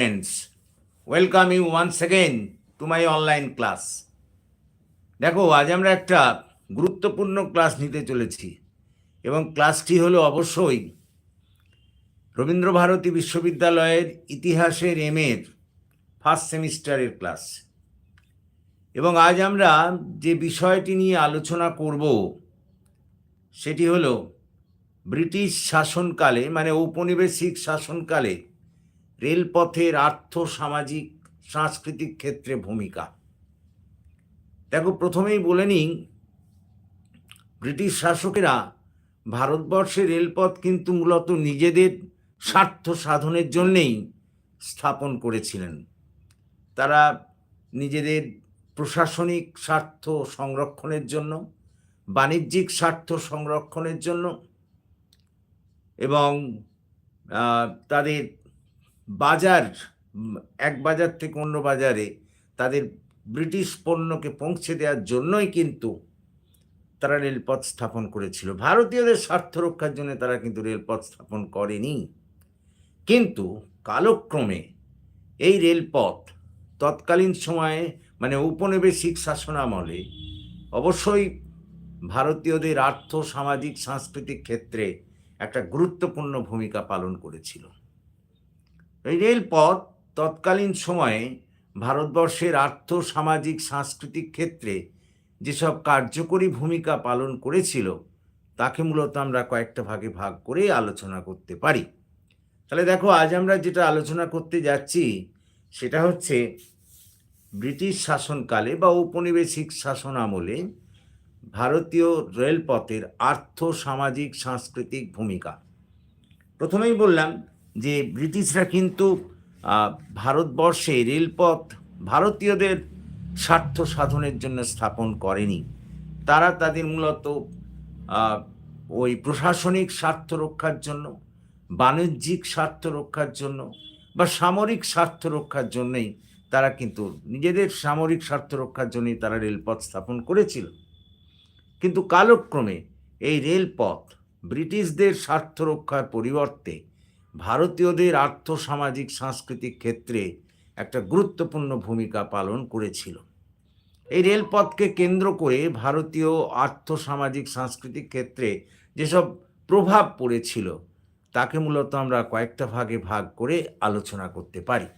friends, welcome you once again to my online class. দেখো আজ আমরা একটা গুরুত্বপূর্ণ ক্লাস নিতে চলেছি এবং ক্লাসটি হলো অবশ্যই রবীন্দ্রভারতী বিশ্ববিদ্যালয়ের ইতিহাসের এম এর ফার্স্ট সেমিস্টারের ক্লাস এবং আজ আমরা যে বিষয়টি নিয়ে আলোচনা করব সেটি হলো ব্রিটিশ শাসনকালে মানে ঔপনিবেশিক শাসনকালে রেলপথের আর্থ, সামাজিক, সাংস্কৃতিক ক্ষেত্রে ভূমিকা। দেখো, প্রথমেই বলে নিই, ব্রিটিশ শাসকেরা ভারতবর্ষে রেলপথ কিন্তু মূলত নিজেদের স্বার্থ সাধনের জন্যেই স্থাপন করেছিলেন। তারা নিজেদের প্রশাসনিক স্বার্থ সংরক্ষণের জন্য, বাণিজ্যিক স্বার্থ সংরক্ষণের জন্য এবং তাদের বাজার এক বাজার থেকে অন্য বাজারে তাদের ব্রিটিশ পণ্যকে পৌঁছে দেওয়ার জন্যই কিন্তু তারা রেলপথ স্থাপন করেছিল। ভারতীয়দের স্বার্থ রক্ষার জন্য তারা কিন্তু রেলপথ স্থাপন করেনি। কিন্তু কালক্রমে এই রেলপথ তৎকালীন সময়ে মানে ঔপনিবেশিক শাসনামলে অবশ্যই ভারতীয়দের আর্থ, সামাজিক, সাংস্কৃতিক ক্ষেত্রে একটা গুরুত্বপূর্ণ ভূমিকা পালন করেছিল। এই রেলপথ তৎকালীন সময়ে ভারতবর্ষের আর্থ সামাজিক সাংস্কৃতিক ক্ষেত্রে যেসব কার্যকরী ভূমিকা পালন করেছিল, তাকে মূলত আমরা কয়েকটা ভাগে ভাগ করে আলোচনা করতে পারি। তাহলে দেখো, আজ আমরা যেটা আলোচনা করতে যাচ্ছি, সেটা হচ্ছে ব্রিটিশ শাসনকালে বা ঔপনিবেশিক শাসন আমলে ভারতীয় রেলপথের আর্থ সামাজিক সাংস্কৃতিক ভূমিকা। প্রথমেই বললাম যে ব্রিটিশরা কিন্তু ভারতবর্ষে রেলপথ ভারতীয়দের স্বার্থ সাধনের জন্য স্থাপন করেনি। তারা তাদের মূলত ওই প্রশাসনিক স্বার্থ রক্ষার জন্য, বাণিজ্যিক স্বার্থ রক্ষার জন্য বা সামরিক স্বার্থ রক্ষার জন্যই তারা কিন্তু নিজেদের সামরিক স্বার্থ রক্ষার জন্যই তারা রেলপথ স্থাপন করেছিল। কিন্তু কালক্রমে এই রেলপথ ব্রিটিশদের স্বার্থ রক্ষার পরিবর্তে ভারতীয়দের আর্থ সামাজিক সাংস্কৃতিক ক্ষেত্রে একটা গুরুত্বপূর্ণ ভূমিকা পালন করেছিল। এই রেলপথকে কেন্দ্র করে ভারতীয় আর্থ সামাজিক সাংস্কৃতিক ক্ষেত্রে যেসব প্রভাব পড়েছিল, তাকে মূলত আমরা কয়েকটা ভাগে ভাগ করে আলোচনা করতে পারি।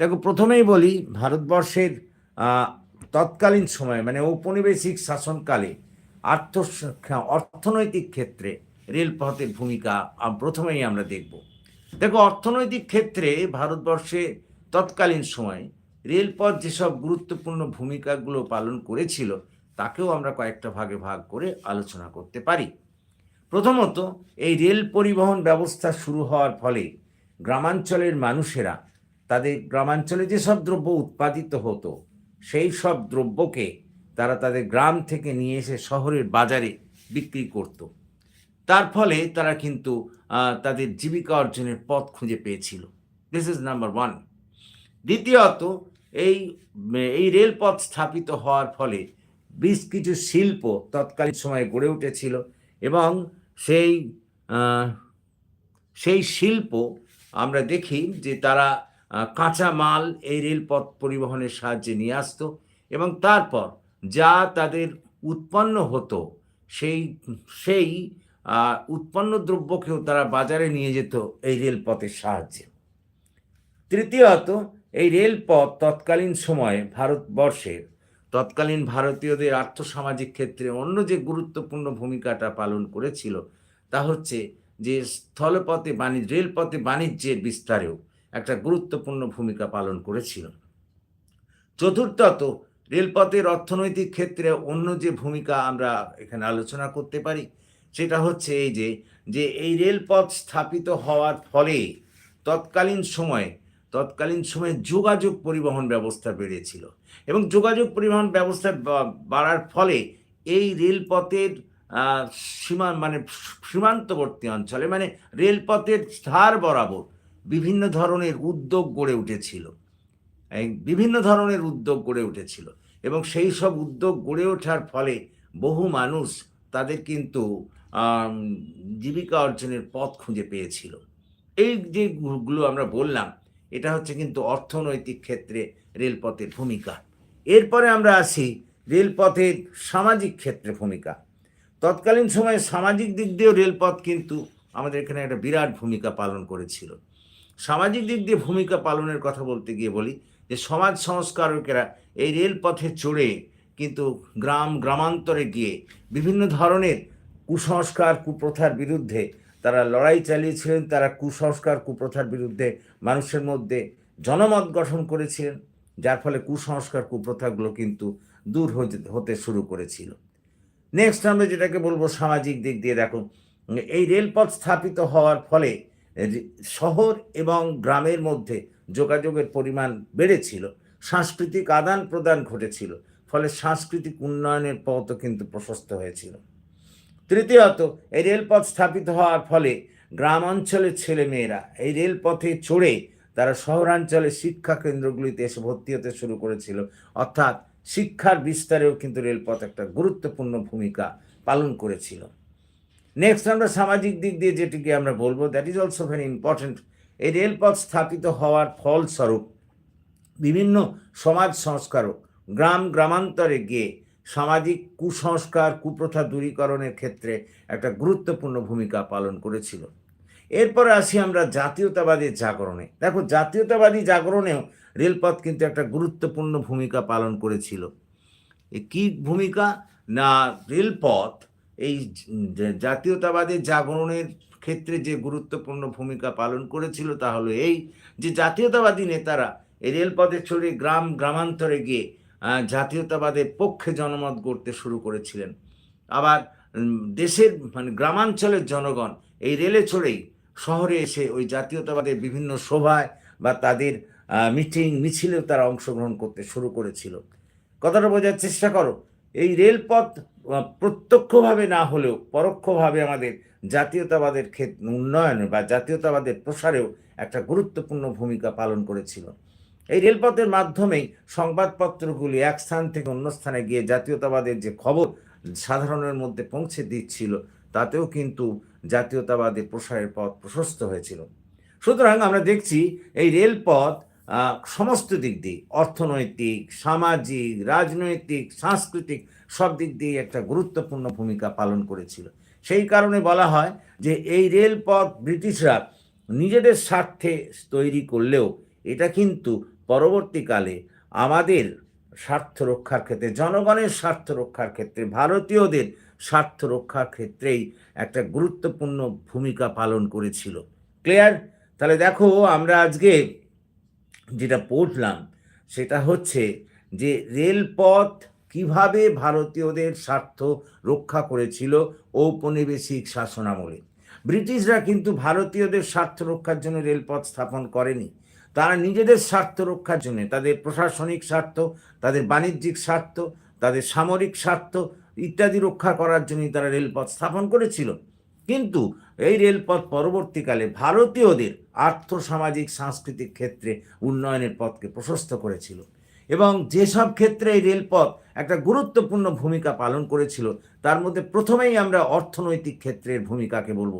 দেখো, প্রথমেই বলি, ভারতবর্ষের তৎকালীন সময়ে মানে ঔপনিবেশিক শাসনকালে আর্থ অর্থনৈতিক ক্ষেত্রে রেলপথের ভূমিকা প্রথমেই আমরা দেখব। দেখো, অর্থনৈতিক ক্ষেত্রে ভারতবর্ষে তৎকালীন সময়ে রেলপথ যেসব গুরুত্বপূর্ণ ভূমিকাগুলো পালন করেছিল, তাকেও আমরা কয়েকটা ভাগে ভাগ করে আলোচনা করতে পারি। প্রথমত, এই রেল পরিবহন ব্যবস্থা শুরু হওয়ার ফলে গ্রামাঞ্চলের মানুষেরা, তাদের গ্রামাঞ্চলে যেসব দ্রব্য উৎপাদিত হতো, সেই সব দ্রব্যকে তারা তাদের গ্রাম থেকে নিয়ে এসে শহরের বাজারে বিক্রি করত। তার ফলে তারা কিন্তু তাদের জীবিকা অর্জনের পথ খুঁজে পেয়েছিল। দিস ইজ নাম্বার ওয়ান দ্বিতীয়ত, এই এই রেলপথ স্থাপিত হওয়ার ফলে বেশ কিছু শিল্প তৎকালীন সময়ে গড়ে উঠেছিল এবং সেই সেই শিল্প আমরা দেখি যে তারা কাঁচা মাল এই রেলপথ পরিবহনের সাহায্যে নিয়ে আসতো এবং তারপর যা তাদের উৎপন্ন হতো সেই সেই উৎপন্ন দ্রব্যকেও তারা বাজারে নিয়ে যেত এই রেলপথের সাহায্যে। তৃতীয়ত, এই রেলপথ তৎকালীন সময়ে ভারতবর্ষের, তৎকালীন ভারতীয়দের আর্থসামাজিক ক্ষেত্রে অন্য যে গুরুত্বপূর্ণ ভূমিকাটা পালন করেছিল, তা হচ্ছে যে স্থলপথে বাণিজ্য, রেলপথে বাণিজ্যের বিস্তারেও একটা গুরুত্বপূর্ণ ভূমিকা পালন করেছিল। চতুর্থত, রেলপথের অর্থনৈতিক ক্ষেত্রে অন্য যে ভূমিকা আমরা এখানে আলোচনা করতে পারি সেটা হচ্ছে এই যে যে এই রেলপথ স্থাপিত হওয়ার ফলে তৎকালীন সময়ে তৎকালীন সময়ে যোগাযোগ পরিবহন ব্যবস্থা বেড়েছিল। এবং যোগাযোগ পরিবহন ব্যবস্থা বাড়ার ফলে এই রেলপথের সীমা মানে সীমান্তবর্তী অঞ্চলে মানে রেলপথের ধার বরাবর বিভিন্ন ধরনের উদ্যোগ গড়ে উঠেছিল। বিভিন্ন ধরনের উদ্যোগ গড়ে উঠেছিল। এবং সেই সব উদ্যোগ গড়ে ওঠার ফলে বহু মানুষ তাদের কিন্তু জীবিকা অর্জনের পথ খুঁজে পেয়েছিল। এই যেগুলো আমরা বললাম, এটা হচ্ছে কিন্তু অর্থনৈতিক ক্ষেত্রে রেলপথের ভূমিকা। এরপরে আমরা আসি রেলপথের সামাজিক ক্ষেত্রে ভূমিকা। তৎকালীন সময়ে সামাজিক দিক দিয়েও রেলপথ কিন্তু আমাদের এখানে একটা বিরাট ভূমিকা পালন করেছিল। সামাজিক দিক দিয়ে ভূমিকা পালনের কথা বলতে গিয়ে বলি যে সমাজ সংস্কারকেরা এই রেলপথে চড়ে কিন্তু গ্রাম গ্রামান্তরে গিয়ে বিভিন্ন ধরনের কুসংস্কার, কুপ্রথার বিরুদ্ধে তারা লড়াই চালিয়েছিলেন, তারা কুসংস্কার, কুপ্রথার বিরুদ্ধে মানুষের মধ্যে জনমত গঠন করেছিলেন, যার ফলে কুসংস্কার, কুপ্রথাগুলো কিন্তু দূর হতে- শুরু করেছিল। নেক্সট আমরা যেটাকে বলব সামাজিক দিক দিয়ে দেখো, এই রেলপথ স্থাপিত হওয়ার ফলে শহর এবং গ্রামের মধ্যে যোগাযোগের পরিমাণ বেড়েছিল, সাংস্কৃতিক আদান প্রদান ঘটেছিল ফলে সাংস্কৃতিক উন্নয়নের পথও কিন্তু প্রশস্ত হয়েছিল। তৃতীয়ত, এই রেলপথ স্থাপিত হওয়ার ফলে গ্রাম অঞ্চলের ছেলেমেয়েরা এই রেলপথে চড়ে তারা শহরাঞ্চলে শিক্ষা কেন্দ্রগুলিতে এসে ভর্তি হতে শুরু করেছিল। অর্থাৎ শিক্ষার বিস্তারেও কিন্তু রেলপথ একটা গুরুত্বপূর্ণ ভূমিকা পালন করেছিল। নেক্সট আমরা সামাজিক দিক দিয়ে যেটিকে আমরা বলব that is also very important এই রেলপথ স্থাপিত হওয়ার ফলস্বরূপ বিভিন্ন সমাজ সংস্কারক গ্রাম গ্রামান্তরে গিয়ে সামাজিক কুসংস্কার, কুপ্রথা দূরীকরণের ক্ষেত্রে একটা গুরুত্বপূর্ণ ভূমিকা পালন করেছিল। এরপরে আসি আমরা জাতীয়তাবাদের জাগরণে। দেখো, জাতীয়তাবাদী জাগরণেও রেলপথ কিন্তু একটা গুরুত্বপূর্ণ ভূমিকা পালন করেছিল। কি ভূমিকা? না, রেলপথ এই যে জাতীয়তাবাদের জাগরণের ক্ষেত্রে যে গুরুত্বপূর্ণ ভূমিকা পালন করেছিল তা হলো এই যে জাতীয়তাবাদী নেতারা এই রেলপথে চড়ে গ্রাম গ্রামান্তরে গিয়ে জাতীয়তাবাদের পক্ষে জনমত গড়তে শুরু করেছিলেন। আবার দেশের মানে গ্রামাঞ্চলের জনগণ এই রেলে চড়েই শহরে এসে ওই জাতীয়তাবাদের বিভিন্ন সভায় বা তাদের মিটিং, মিছিলেও তারা অংশগ্রহণ করতে শুরু করেছিল। কথাটা বোঝার চেষ্টা করো, এই রেলপথ প্রত্যক্ষভাবে না হলেও পরোক্ষভাবে আমাদের জাতীয়তাবাদের ক্ষেত্রে উন্নয়নে বা জাতীয়তাবাদের প্রসারেও একটা গুরুত্বপূর্ণ ভূমিকা পালন করেছিল। এই রেলপথের মাধ্যমেই সংবাদপত্রগুলি এক স্থান থেকে অন্য স্থানে গিয়ে জাতীয়তাবাদের যে খবর সাধারণের মধ্যে পৌঁছে দিচ্ছিল, তাতেও কিন্তু জাতীয়তাবাদের প্রসারের পথ প্রশস্ত হয়েছিল। সুতরাং আমরা দেখছি এই রেলপথ সমস্ত দিক দিয়ে, অর্থনৈতিক, সামাজিক, রাজনৈতিক, সাংস্কৃতিক, সব দিক দিয়ে একটা গুরুত্বপূর্ণ ভূমিকা পালন করেছিল। সেই কারণে বলা হয় যে এই রেলপথ ব্রিটিশরা নিজেদের স্বার্থে তৈরি করলেও এটা কিন্তু পরবর্তীকালে আমাদের স্বার্থ রক্ষার ক্ষেত্রে, জনগণের স্বার্থ রক্ষার ক্ষেত্রে, ভারতীয়দের স্বার্থ রক্ষার ক্ষেত্রেই একটা গুরুত্বপূর্ণ ভূমিকা পালন করেছিল। ক্লিয়ার? তাহলে দেখো, আমরা আজকে যেটা পড়লাম, সেটা হচ্ছে যে রেলপথ কীভাবে ভারতীয়দের স্বার্থ রক্ষা করেছিল ঔপনিবেশিক শাসনামলে। ব্রিটিশরা কিন্তু ভারতীয়দের স্বার্থ রক্ষার জন্য রেলপথ স্থাপন করেনি। তারা নিজেদের স্বার্থ রক্ষার জন্য, তাদের প্রশাসনিক স্বার্থ, তাদের বাণিজ্যিক স্বার্থ, তাদের সামরিক স্বার্থ ইত্যাদি রক্ষা করার জন্যই তারা রেলপথ স্থাপন করেছিল। কিন্তু এই রেলপথ পরবর্তীকালে ভারতীয়দের আর্থসামাজিক সাংস্কৃতিক ক্ষেত্রে উন্নয়নের পথকে প্রশস্ত করেছিল এবং যেসব ক্ষেত্রে এই রেলপথ একটা গুরুত্বপূর্ণ ভূমিকা পালন করেছিল, তার মধ্যে প্রথমেই আমরা অর্থনৈতিক ক্ষেত্রের ভূমিকাকে বলব।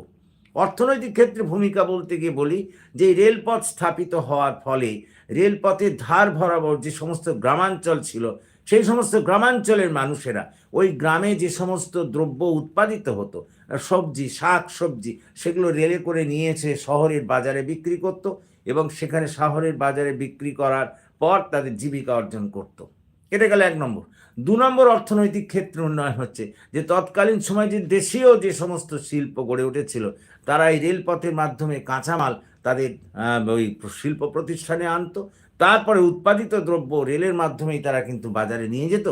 অর্থনৈতিক ক্ষেত্রে ভূমিকা বলতে গিয়ে বলি যে রেলপথ স্থাপিত হওয়ার ফলে রেলপথের ধার ভরাবর যে সমস্ত গ্রামাঞ্চল ছিল, সেই সমস্ত গ্রামাঞ্চলের মানুষেরা ওই গ্রামে যে সমস্ত দ্রব্য উৎপাদিত হতো, সবজি, শাক সবজি, সেগুলো রেলে করে নিয়ে এসে শহরের বাজারে বিক্রি করত এবং সেখানে শহরের বাজারে বিক্রি করার পর তাদের জীবিকা অর্জন করত। এটা গেল এক নম্বর। দু নম্বর অর্থনৈতিক ক্ষেত্রে উন্নয়ন হচ্ছে। যে তৎকালীন সময় যে দেশীয় যে সমস্ত শিল্প গড়ে উঠেছিল, তারা এই রেলপথের মাধ্যমে কাঁচামাল তাদের ওই শিল্প প্রতিষ্ঠানে আনতো। তারপরে উৎপাদিত দ্রব্য রেলের মাধ্যমেই তারা কিন্তু বাজারে নিয়ে যেত।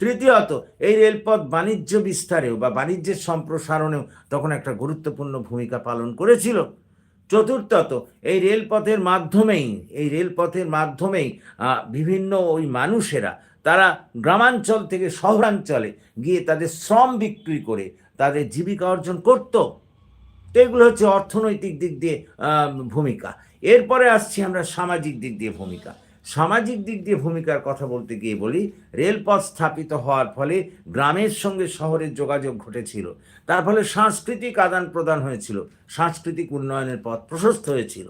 তৃতীয়ত, এই রেলপথ বাণিজ্য বিস্তারেও বা বাণিজ্যের সম্প্রসারণেও তখন একটা গুরুত্বপূর্ণ ভূমিকা পালন করেছিল। চতুর্থত, এই রেলপথের মাধ্যমেই, এই রেলপথের মাধ্যমেই বিভিন্ন ওই মানুষেরা, তারা গ্রামাঞ্চল থেকে শহরাঞ্চলে গিয়ে তাদের শ্রম বিক্রি করে, তাদের জীবিকা অর্জন করত। তো এগুলো হচ্ছে অর্থনৈতিক দিক দিয়ে ভূমিকা। এরপরে আসছি আমরা সামাজিক দিক দিয়ে ভূমিকা। সামাজিক দিক দিয়ে ভূমিকার কথা বলতে গিয়ে বলি, রেলপথ স্থাপিত হওয়ার ফলে গ্রামের সঙ্গে শহরের যোগাযোগ ঘটেছিল। তার ফলে সাংস্কৃতিক আদান প্রদান হয়েছিল, সাংস্কৃতিক উন্নয়নের পথ প্রশস্ত হয়েছিল।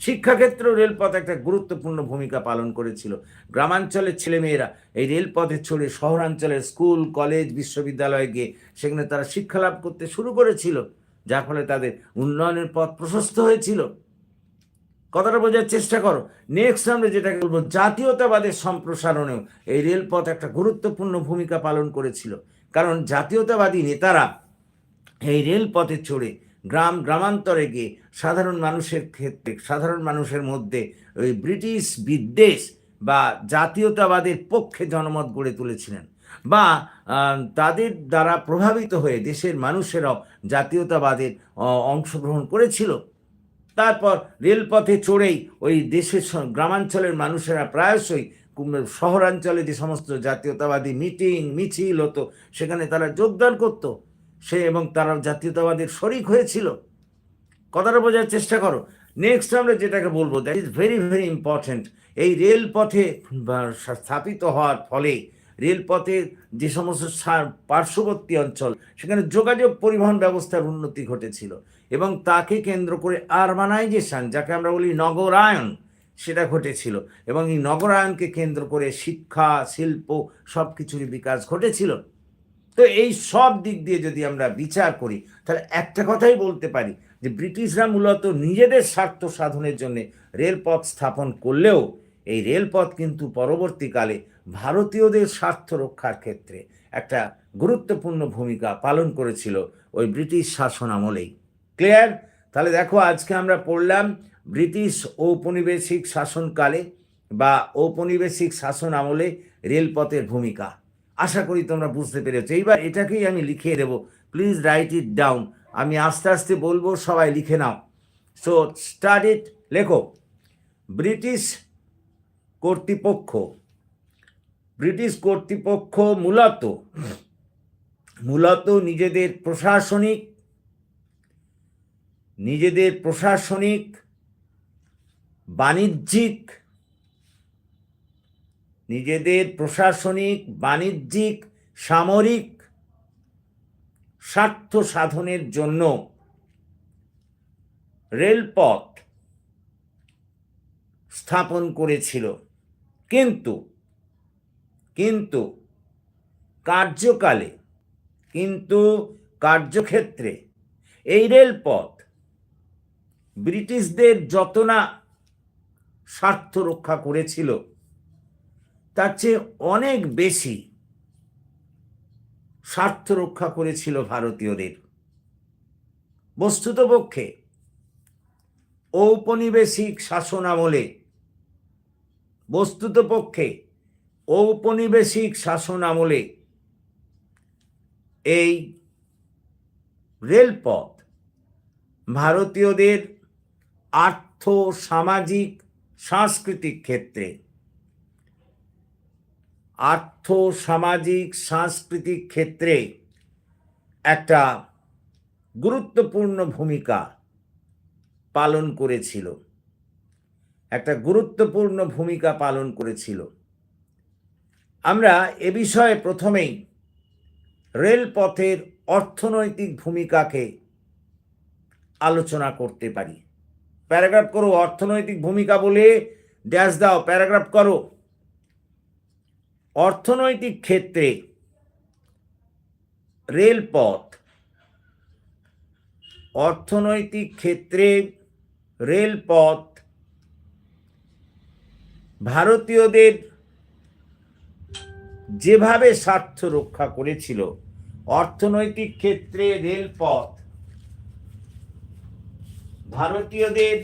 শিক্ষাক্ষেত্রেও রেলপথ একটা গুরুত্বপূর্ণ ভূমিকা পালন করেছিল। গ্রামাঞ্চলের ছেলেমেয়েরা এই রেলপথে ছড়ে শহরাঞ্চলের স্কুল, কলেজ, বিশ্ববিদ্যালয়ে গিয়ে সেখানে তারা শিক্ষা লাভ করতে শুরু করেছিল, যার ফলে তাদের উন্নয়নের পথ প্রশস্ত হয়েছিল। কথাটা বোঝার চেষ্টা করো। নেক্সট আমরা যেটাকে বলব জাতীয়তাবাদের সম্প্রসারণেও এই রেলপথ একটা গুরুত্বপূর্ণ ভূমিকা পালন করেছিল। কারণ জাতীয়তাবাদী নেতারা এই রেলপথে চড়ে গ্রাম, গ্রামান্তরে গিয়ে সাধারণ মানুষের ক্ষেত্রে, সাধারণ মানুষের মধ্যে ওই ব্রিটিশ বিদ্বেষ বা জাতীয়তাবাদের পক্ষে জনমত গড়ে তুলেছিলেন বা তাদের দ্বারা প্রভাবিত হয়ে দেশের মানুষেরাও জাতীয়তাবাদের অংশগ্রহণ করেছিল। তারপর রেলপথে চড়েই ওই দেশের গ্রামাঞ্চলের মানুষেরা প্রায়শই শহরাঞ্চলে যে সমস্ত জাতীয়তাবাদী মিটিং, মিছিল হতো, সেখানে তারা যোগদান করত। সে এবং তারা জাতীয়তাবাদের শরিক হয়েছিল। কথাটা বোঝার চেষ্টা করো। নেক্সট আমরা যেটাকে বলব that is very very important এই রেলপথে স্থাপিত হওয়ার ফলে রেলপথের যে সমস্ত পার্শ্ববর্তী অঞ্চল, সেখানে যোগাযোগ পরিবহন ব্যবস্থার উন্নতি ঘটেছিল। এবং তাকে কেন্দ্র করে আরবানাইজেশন যাকে আমরা বলি নগরায়ন, সেটা ঘটেছিল। এবং এই নগরায়নকে কেন্দ্র করে শিক্ষা, শিল্প সব কিছুরই বিকাশ ঘটেছিল। তো এই সব দিক দিয়ে যদি আমরা বিচার করি, তাহলে একটা কথাই বলতে পারি যে ব্রিটিশরা মূলত নিজেদের স্বার্থ সাধনের জন্য রেলপথ স্থাপন করলেও, এই রেলপথ কিন্তু পরবর্তীকালে ভারতীয়দের স্বার্থ রক্ষার ক্ষেত্রে একটা গুরুত্বপূর্ণ ভূমিকা পালন করেছিল ওই ব্রিটিশ শাসন আমলেই ক্লিয়ার তাহলে দেখো, আজকে আমরা পড়লাম ব্রিটিশ ঔপনিবেশিক শাসনকালে বা ঔপনিবেশিক শাসন আমলে রেলপথের ভূমিকা। আশা করি তোমরা বুঝতে পেরেছ। এইবার এটাকেই আমি লিখিয়ে দেবো। প্লিজ রাইট ইট ডাউন আমি আস্তে আস্তে বলব, সবাই লিখে নাও। সো স্টার্ট ইট লেখো। ব্রিটিশ কর্তৃপক্ষ ব্রিটিশ কর্তৃপক্ষ মূলত মূলত নিজেদের প্রশাসনিক নিজেদের প্রশাসনিক, বাণিজ্যিক, নিজেদের প্রশাসনিক, বাণিজ্যিক, সামরিক স্বার্থ সাধনের জন্য রেলপথ স্থাপন করেছিল। কিন্তু কিন্তু কার্যকালে, কিন্তু কার্যক্ষেত্রে এই রেলপথ ব্রিটিশদের যত না স্বার্থ রক্ষা করেছিল, তার চেয়ে অনেক বেশি স্বার্থ রক্ষা করেছিল ভারতীয়দের। বস্তুতপক্ষে ঔপনিবেশিক শাসন আমলে বস্তুতপক্ষে ঔপনিবেশিক শাসন আমলে এই রেলপথ ভারতীয়দের আর্থ, সামাজিক, সাংস্কৃতিক ক্ষেত্রে। আর্থ, সামাজিক, সাংস্কৃতিক ক্ষেত্রে একটা গুরুত্বপূর্ণ ভূমিকা পালন করেছিল। একটা গুরুত্বপূর্ণ ভূমিকা পালন করেছিল। আমরা এ বিষয়ে প্রথমেই রেলপথের অর্থনৈতিক ভূমিকাকে আলোচনা করতে পারি। প্যারাগ্রাফ করো, অর্থনৈতিক ভূমিকা বলে ড্যাশ দাও, প্যারাগ্রাফ করো। অর্থনৈতিক ক্ষেত্রে রেলপথ, অর্থনৈতিক ক্ষেত্রে রেলপথ, ভারতীয়দের যেভাবে স্বার্থ রক্ষা করেছিল, অর্থনৈতিক ক্ষেত্রে রেলপথ ভারতীয়দের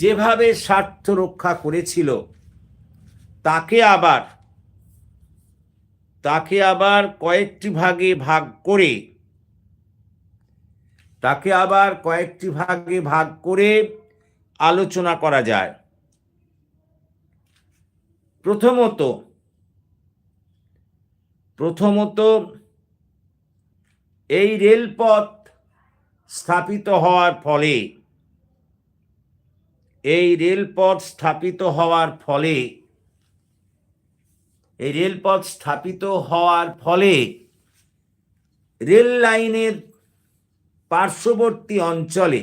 যেভাবে স্বার্থ রক্ষা করেছিল, তাকে আবার তাকে আবার কয়েকটি ভাগে ভাগ করে, তাকে আবার কয়েকটি ভাগে ভাগ করে আলোচনা করা যায়। প্রথমত প্রথমত এই রেলপথ স্থাপিত হওয়ার ফলে এই রেলপথ স্থাপিত হওয়ার ফলে, এই রেলপথ স্থাপিত হওয়ার ফলে রেল লাইনের পার্শ্ববর্তী অঞ্চলে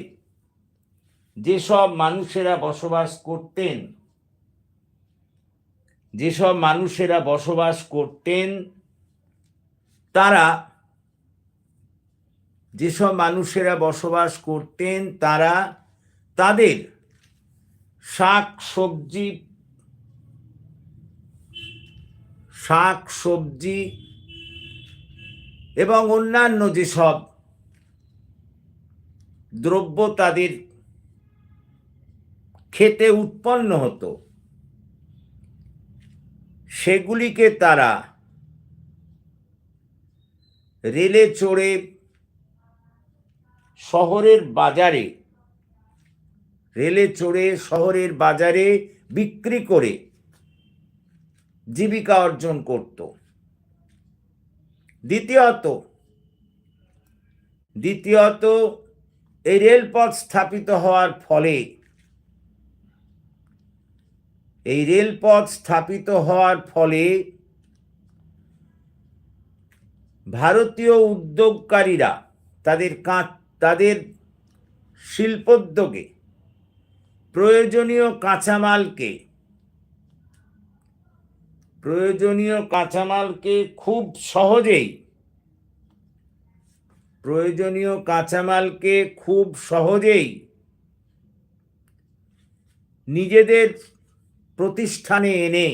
যেসব মানুষেরা বসবাস করতেন, যেসব মানুষেরা বসবাস করতেন, তারা, যেসব মানুষেরা বসবাস করতেন, তারা তাদের শাক, সবজি শাক, সবজি এবং অন্যান্য যেসব দ্রব্য তাদের খেতে উৎপন্ন হতো, সেগুলিকে তারা রেলে চড়ে শহরের বাজারে রেলে চড়ে শহরের বাজারে বিক্রি করে জীবিকা অর্জন করত। দ্বিতীয়ত দ্বিতীয়ত, এই রেলপথ স্থাপিত হওয়ার ফলে, এই রেলপথ স্থাপিত হওয়ার ফলে ভারতীয় উদ্যোগকারীরা তাদের কাঁচ তাদের শিল্পোদ্যোগে প্রয়োজনীয় কাঁচামালকে প্রয়োজনীয় কাঁচামালকে খুব সহজেই, প্রয়োজনীয় কাঁচামালকে খুব সহজেই নিজেদের প্রতিষ্ঠানে এনে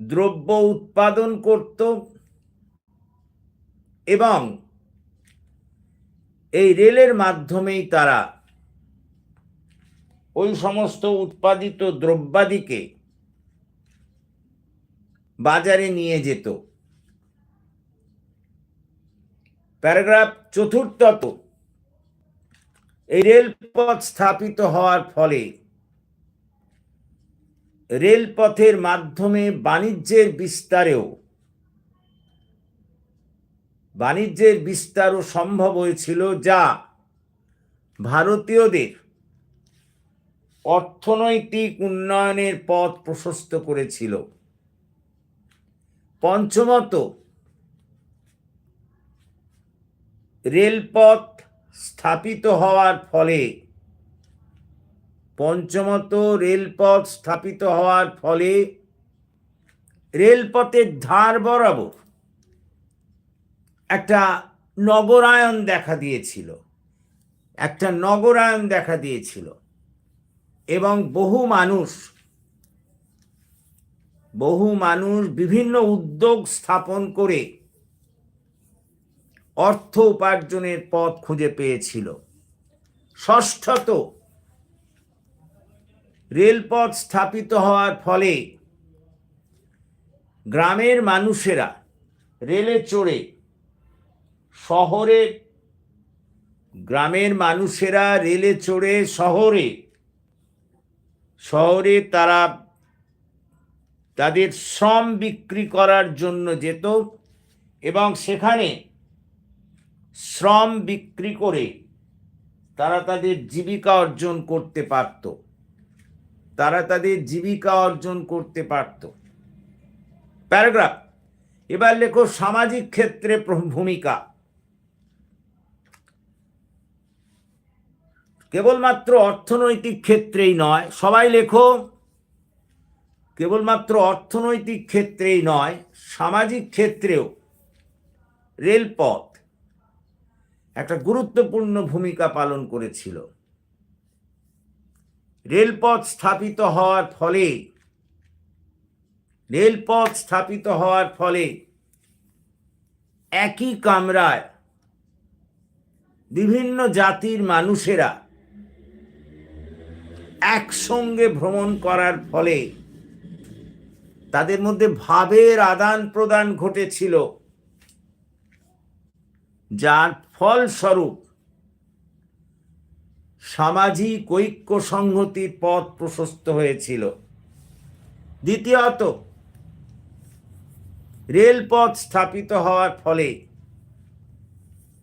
দ্রব্য উৎপাদন করত এবং এই রেলের মাধ্যমেই তারা ওই সমস্ত উৎপাদিত দ্রব্যাদিকে বাজারে নিয়ে যেত। প্যারাগ্রাফ চতুর্থত, এই রেলপথ স্থাপিত হওয়ার ফলে রেলপথের মাধ্যমে বাণিজ্যের বিস্তারেও বাণিজ্যের বিস্তারও সম্ভব হয়েছিল যা ভারতীয়দের অর্থনৈতিক উন্নয়নের পথ প্রশস্ত করেছিল। পঞ্চমত, রেলপথ স্থাপিত হওয়ার ফলে, পঞ্চমত, রেলপথ স্থাপিত হওয়ার ফলে রেলপথের ধার বরাবর একটা নগরায়ন দেখা দিয়েছিল। একটা নগরায়ন দেখা দিয়েছিল। এবং বহু মানুষ বহু মানুষ বিভিন্ন উদ্যোগ স্থাপন করে অর্থ উপার্জনের পথ খুঁজে পেয়েছিল। ষষ্ঠত, রেলপথ স্থাপিত হওয়ার ফলে গ্রামের মানুষেরা রেলে চড়ে শহরে, গ্রামের মানুষেরা রেলে চড়ে শহরে শহরে তারা তাদের শ্রম বিক্রি করার জন্য যেত এবং সেখানে শ্রম বিক্রি করে তারা তাদের জীবিকা অর্জন করতে পারত। তারা তাদের জীবিকা অর্জন করতে পারত। প্যারাগ্রাফ, এবার লেখো সামাজিক ক্ষেত্রে ভূমিকা। কেবলমাত্র অর্থনৈতিক ক্ষেত্রেই নয়, সবাই লেখো, কেবলমাত্র অর্থনৈতিক ক্ষেত্রেই নয়, সামাজিক ক্ষেত্রেও রেলপথ একটা গুরুত্বপূর্ণ ভূমিকা পালন করেছিল। রেলপথ স্থাপিত হওয়ার ফলে, রেলপথ স্থাপিত হওয়ার ফলে একই কামরায় বিভিন্ন জাতির মানুষেরা একসঙ্গে ভ্রমণ করার ফলে তাদের মধ্যে ভাবের আদান প্রদান ঘটেছিল। যার ফলস্বরূপ সামাজিক ঐক্য সংহতির পথ প্রশস্ত হয়েছিল। দ্বিতীয়ত, রেলপথ স্থাপিত হওয়ার ফলে,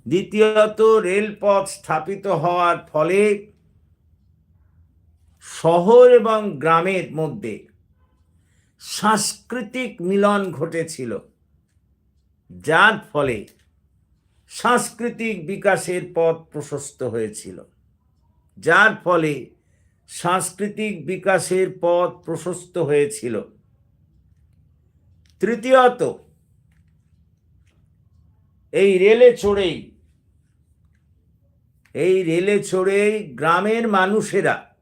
দ্বিতীয়ত, রেলপথ স্থাপিত হওয়ার ফলে শহর এবং গ্রামের মধ্যে সাংস্কৃতিক মিলন ঘটেছিল, যার ফলে সাংস্কৃতিক বিকাশের পথ প্রশস্ত হয়েছিল। যার ফলে সাংস্কৃতিক বিকাশের পথ প্রশস্ত হয়েছিল। তৃতীয়ত, এই রেলে চড়েই, এই রেলে চড়েই গ্রামের মানুষেরা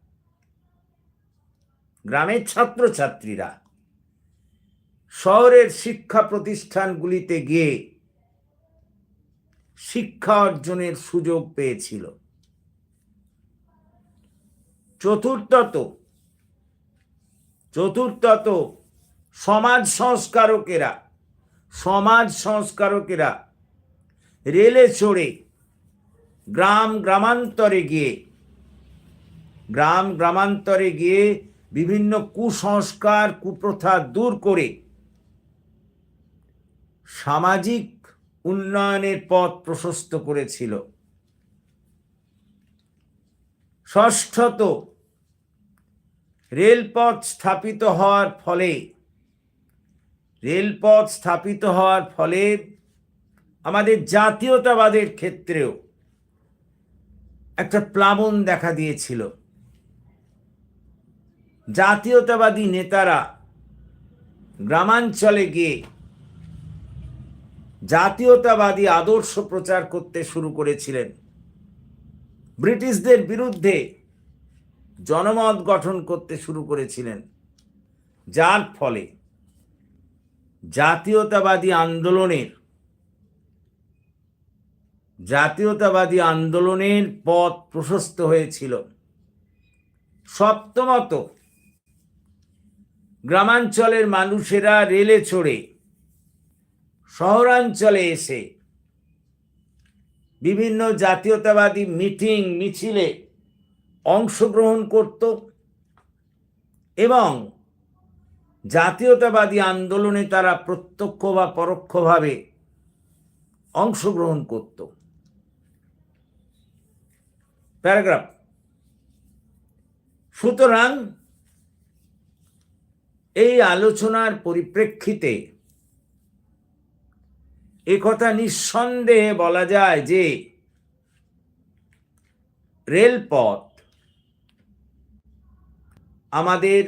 গ্রামের ছাত্রছাত্রীরা শহরের শিক্ষা প্রতিষ্ঠানগুলিতে গিয়ে শিক্ষা অর্জনের সুযোগ পেয়েছিল। চতুর্থত চতুর্থত সমাজ সংস্কারকেরা সমাজ সংস্কারকেরা রেলে চড়ে গ্রাম, গ্রামান্তরে গিয়ে, গ্রাম, গ্রামান্তরে গিয়ে বিভিন্ন কুসংস্কার, কুপ্রথা দূর করে সামাজিক উন্নয়নের পথ প্রশস্ত করেছিল। ষষ্ঠত, রেলপথ স্থাপিত হওয়ার ফলে, রেলপথ স্থাপিত হওয়ার ফলে আমাদের জাতীয়তাবাদের ক্ষেত্রেও একটা প্লাবন দেখা দিয়েছিল। জাতীয়তাবাদী নেতারা গ্রামাঞ্চলে গিয়ে জাতীয়তাবাদী আদর্শ প্রচার করতে শুরু করেছিলেন। ব্রিটিশদের বিরুদ্ধে জনমত গঠন করতে শুরু করেছিলেন। যার ফলে জাতীয়তাবাদী আন্দোলনের জাতীয়তাবাদী আন্দোলনের পথ প্রশস্ত হয়েছিল। সপ্তমত গ্রামাঞ্চলের মানুষেরা রেলে চড়ে, শহরাঞ্চলে এসে বিভিন্ন জাতীয়তাবাদী মিটিং, মিছিলে অংশগ্রহণ করত এবং জাতীয়তাবাদী আন্দোলনে তারা প্রত্যক্ষ বা পরোক্ষভাবে অংশগ্রহণ করত। প্যারাগ্রাফ। সুতরাং এই আলোচনার পরিপ্রেক্ষিতে একথা নিঃসন্দেহে বলা যায় যে রেলপথ আমাদের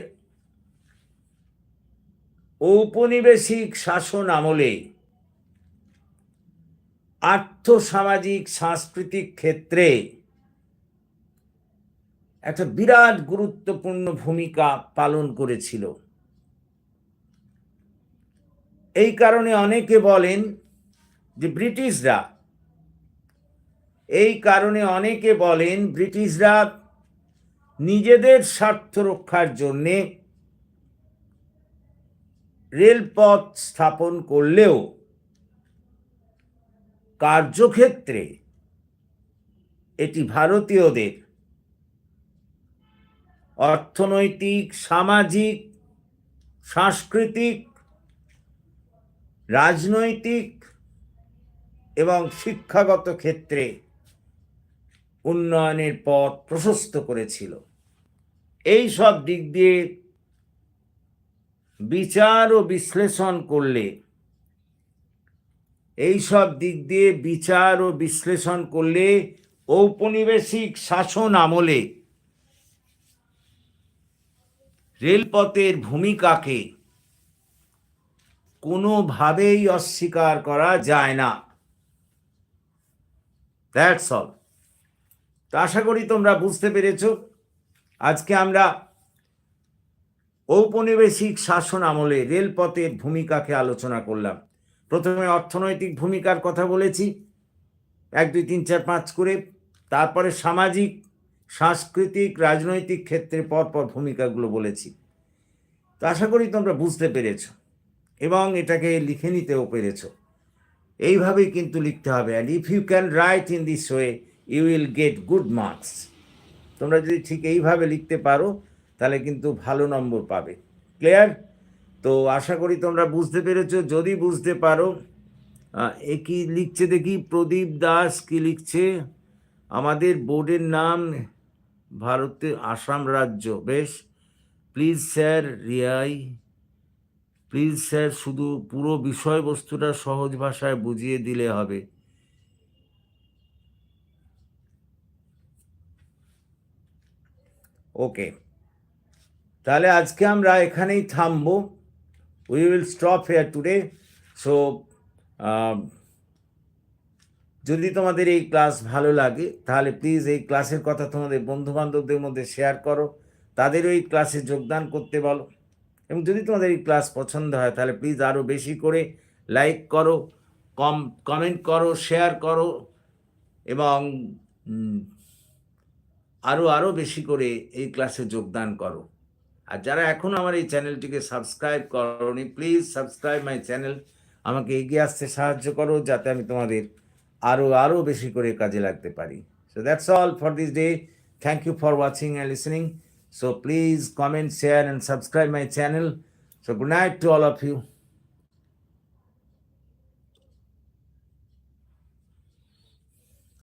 ঔপনিবেশিক শাসন আমলে আর্থসামাজিক সাংস্কৃতিক ক্ষেত্রে একটা বিরাট গুরুত্বপূর্ণ ভূমিকা পালন করেছিল। এই কারণে অনেকে বলেন যে ব্রিটিশরা, এই কারণে অনেকে বলেন ব্রিটিশরা নিজেদের স্বার্থ রক্ষার জন্যে রেলপথ স্থাপন করলেও কার্যক্ষেত্রে এটি ভারতীয়দের অর্থনৈতিক, সামাজিক, সাংস্কৃতিক রাজনৈতিক এবং শিক্ষাগত ক্ষেত্রে উন্নয়নের পথ প্রশস্ত করেছিল। এই সব দিক দিয়ে বিচার ও বিশ্লেষণ করলে, এই সব দিক দিয়ে বিচার ও বিশ্লেষণ করলে ঔপনিবেশিক শাসন আমলে রেলপথের ভূমিকাকে কোনোভাবেই অস্বীকার করা যায় না। দ্যাটস অল তো আশা করি তোমরা বুঝতে পেরেছ। আজকে আমরা ঔপনিবেশিক শাসন আমলে রেলপথের ভূমিকাকে আলোচনা করলাম। প্রথমে অর্থনৈতিক ভূমিকার কথা বলেছি। এক, দুই, তিন, চার, পাঁচ করে। তারপরে সামাজিক, সাংস্কৃতিক, রাজনৈতিক ক্ষেত্রে পরপর ভূমিকাগুলো বলেছি। তো আশা করি তোমরা বুঝতে পেরেছ। এবং এটাকে লিখে নিতেও পেরেছ। এইভাবেই কিন্তু লিখতে হবে। And if you can write in this way you will get good marks তোমরা যদি ঠিক এইভাবে লিখতে পারো, তাহলে কিন্তু ভালো নম্বর পাবে। ক্লিয়ার তো আশা করি তোমরা বুঝতে পেরেছ। যদি বুঝতে পারো এ কি লিখছে দেখি? প্রদীপ দাস কি লিখছে? আমাদের বোর্ডের নাম ভারতে আসাম রাজ্য। বেশ প্লিজ স্যার রিয়াই প্লিজ স্যার শুধু পুরো বিষয়বস্তুটা সহজ ভাষায় বুঝিয়ে দিলে হবে। ওকে। তাহলে আজকে আমরা এখানেই থামব। We will stop here today so যদি তোমাদের এই ক্লাস ভালো লাগে, তাহলে প্লিজ এই ক্লাসের কথা তোমাদের বন্ধুবান্ধবদের মধ্যে শেয়ার করো। তাদেরও এই ক্লাসে যোগদান করতে বলো। এবং যদি তোমাদের এই ক্লাস পছন্দ হয়, তাহলে প্লিজ আরও বেশি করে লাইক করো কম কমেন্ট করো শেয়ার করো এবং আরও আরও বেশি করে এই ক্লাসে যোগদান করো। আর যারা এখনও আমার এই চ্যানেলটিকে সাবস্ক্রাইব করনি প্লিজ সাবস্ক্রাইব মাই চ্যানেল আমাকে এগিয়ে আসতে সাহায্য করো যাতে আমি তোমাদের আরও আরও বেশি করে কাজে লাগতে পারি। So that's all for this day thank you for watching and listening So please comment, share and subscribe my channel. So good night to all of you.